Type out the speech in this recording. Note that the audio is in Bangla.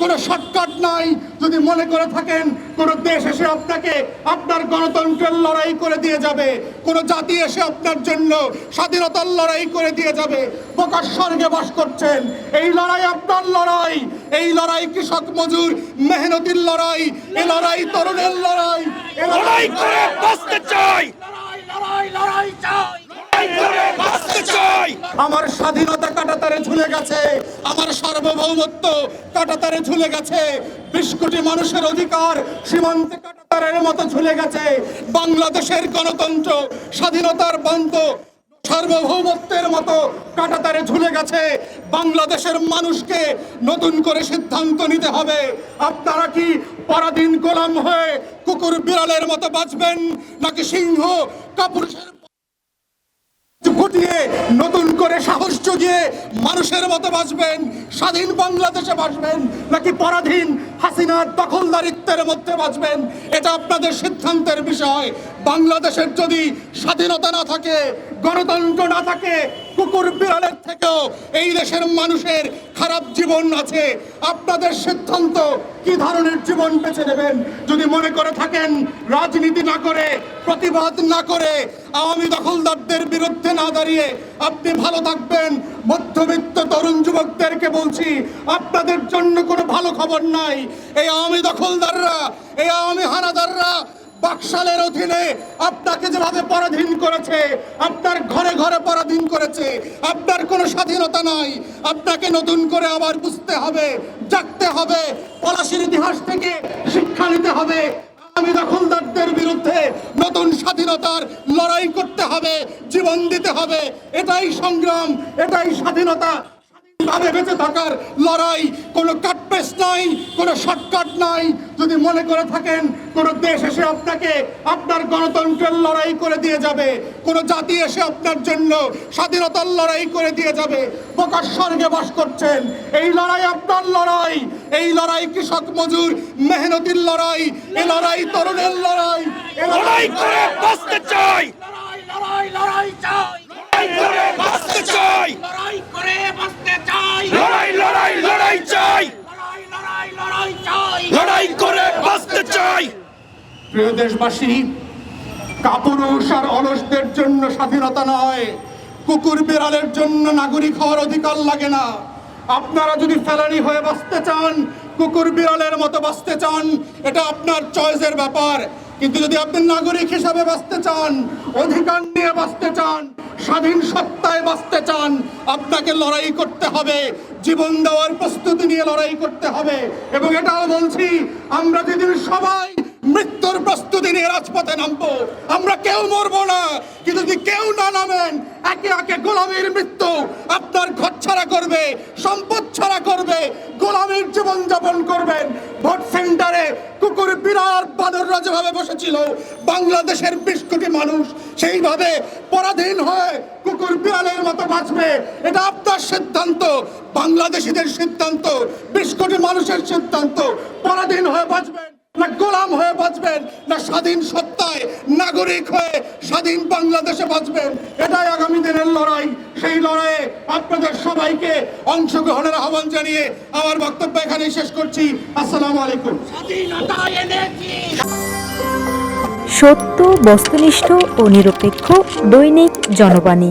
কোনো শর্টকাট নাই। যদি মনে করে থাকেন, কোনো দেশ এসে আপনাকে আপনার গণতন্ত্রের লড়াই করে দিয়ে যাবে। কোনো জাতি এসে আপনার জন্য স্বাধীনতার লড়াই করে দিয়ে যাবে। প্রকাশ স্বর্গে বাস করছেন। এই লড়াই আপনার লড়াই। এই লড়াই কৃষক মজুর, মেহনতির লড়াই। এই লড়াই তরুণের লড়াই। এ লড়াই করে বাঁচতে চাই লড়াই লড়াই চাই লড়াই করে বাঁচতে চাই আমার স্বাধীনতা কাটাতারে ঝুলে গেছে, আমার সার্বভৌমত্ব কাটাতারে ঝুলে গেছে, বিশ কোটি মানুষের অধিকার সীমান্তে কাটাতারের মতো ঝুলে গেছে, বাংলাদেশের গণতন্ত্র, স্বাধীনতার বন্ধ, সার্বভৌমত্বের মতো কাটাতারে ঝুলে গেছে, বাংলাদেশের মানুষকে নতুন করে সিদ্ধান্ত নিতে হবে। আপনারা কি পরাধীন গোলাম হয়ে কুকুর বিড়ালের মতো বাঁচবেন, নাকি সিংহ কাপুরুষের ফুটিয়ে নতুন করে সাহস জুগিয়ে মানুষের মতো বাঁচবেন, স্বাধীন বাংলাদেশে বাঁচবেন, নাকি পরাধীন হাসিনার দখলদারিত্বের মধ্যে বাঁচবেন? এটা আপনাদের সিদ্ধান্তের বিষয়। বাংলাদেশের যদি স্বাধীনতা না থাকে, গণতন্ত্র না থাকে কুকুর বিড়ালের থেকেও এই দেশের মানুষের খারাপ জীবন আছে। আপনাদের সিদ্ধান্ত কি ধরনের জীবন বেছে নেবেন? যদি মনে করে থাকেন, রাজনীতি না করে, প্রতিবাদ না করে, আওয়ামী দখলদারদের বিরুদ্ধে না দাঁড়িয়ে আপনি ভালো থাকবেন। মধ্যবিত্ত তরুণ যুবকদেরকে বলছি, আপনাদের জন্য কোনো ভালো খবর নাই। এই আওয়ামী দখলদাররা, এই আওয়ামী হানাদাররা বাকশালের অধীনে আপনাকে যেভাবে পরাধীন করেছে, আপনার ঘরে ঘরে পরাধীন করেছে, আপনার কোনো স্বাধীনতা নাই। আপনাকে নতুন করে আবার বুঝতে হবে, জাগতে হবে, পলাশির ইতিহাস থেকে শিক্ষা নিতে হবে। আমি দখলদারদের বিরুদ্ধে নতুন স্বাধীনতার লড়াই করতে হবে, জীবন দিতে হবে। এটাই সংগ্রাম, এটাই স্বাধীনতা। ভাবে বেঁচে থাকার লড়াই? কোনো কাটপেস নাই কোনো শর্টকাট নাই। যদি মনে করে থাকেন কোনো দেশ এসে আপনাকে আপনার গণতন্ত্রের লড়াই করে দিয়ে যাবে। কোনো জাতি এসে আপনার জন্য স্বাধীনতার লড়াই করে দিয়ে যাবে। প্রকাশ স্বর্গে বাস করছেন। এই লড়াই আপনার লড়াই। এই লড়াই কৃষক মজুর মেহনতির লড়াই। এ লড়াই তরুণের লড়াই লড়াই করে বাঁচতে চাই। লড়াই লড়াই লড়াই চাই। লড়াই করে বাঁচতে চাই। লড়াই করে বাঁচতে চাই লড়াই লড়াই লড়াই চাই লড়াই লড়াই লড়াই চাই লড়াই করে বাঁচতে চাই প্রিয় দেশবাসী কাপুরুষ আর অলসদের জন্য স্বাধীনতা নয়, কুকুর বিড়ালের জন্য নাগরিক হওয়ার অধিকার লাগে না। আপনারা যদি ফেলানি হয়ে বাঁচতে চান, কুকুর বিড়ালের মতো বাঁচতে চান, এটা আপনার চয়েসের ব্যাপার। কিন্তু যদি আপনি নাগরিক হিসাবে বাঁচতে চান, অধিকার নিয়ে বাঁচতে চান, স্বাধীন সত্তায় বাঁচতে চান, আপনাকে লড়াই করতে হবে, জীবন দেওয়ার প্রস্তুতি নিয়ে লড়াই করতে হবে। এবং এটাও বলছি, আমরা যেদিন সবাই রাজপথে নামবো। আমরা কেউ মরবো না। কিন্তু যদি কেউ না নামেন, একে একে গোলামীর মৃত্যু আপনার ঘর ছাড়া করবে, সম্পদ ছাড়া করবে, গোলামীর জীবন যাপন করবেন। ভোট সেন্টারে কুকুর বিরাট বানররা যেভাবে বসেছিল, বাংলাদেশের বিশ কোটি মানুষ সেইভাবে পরাধীন হয়ে কুকুর, বিড়ালের মতো বাঁচবে। এটা আপনার সিদ্ধান্ত, বাংলাদেশিদের সিদ্ধান্ত, বিশ কোটি মানুষের সিদ্ধান্ত। পরাধীন হয়ে বাঁচবেন। বাঁচবেন না স্বাধীন সত্তায় নাগরিক হয়ে স্বাধীন বাংলাদেশে বাঁচবেন। এটাই আগামী দিনের লড়াই। সেই লড়াইয়ে আপনাদের সবাইকে অংশগ্রহণের আহ্বান জানিয়ে আমার বক্তব্য এখানে শেষ করছি। আসসালামু আলাইকুম। সত্য বস্তুনিষ্ঠ ও নিরপেক্ষ দৈনিক জনবাণী।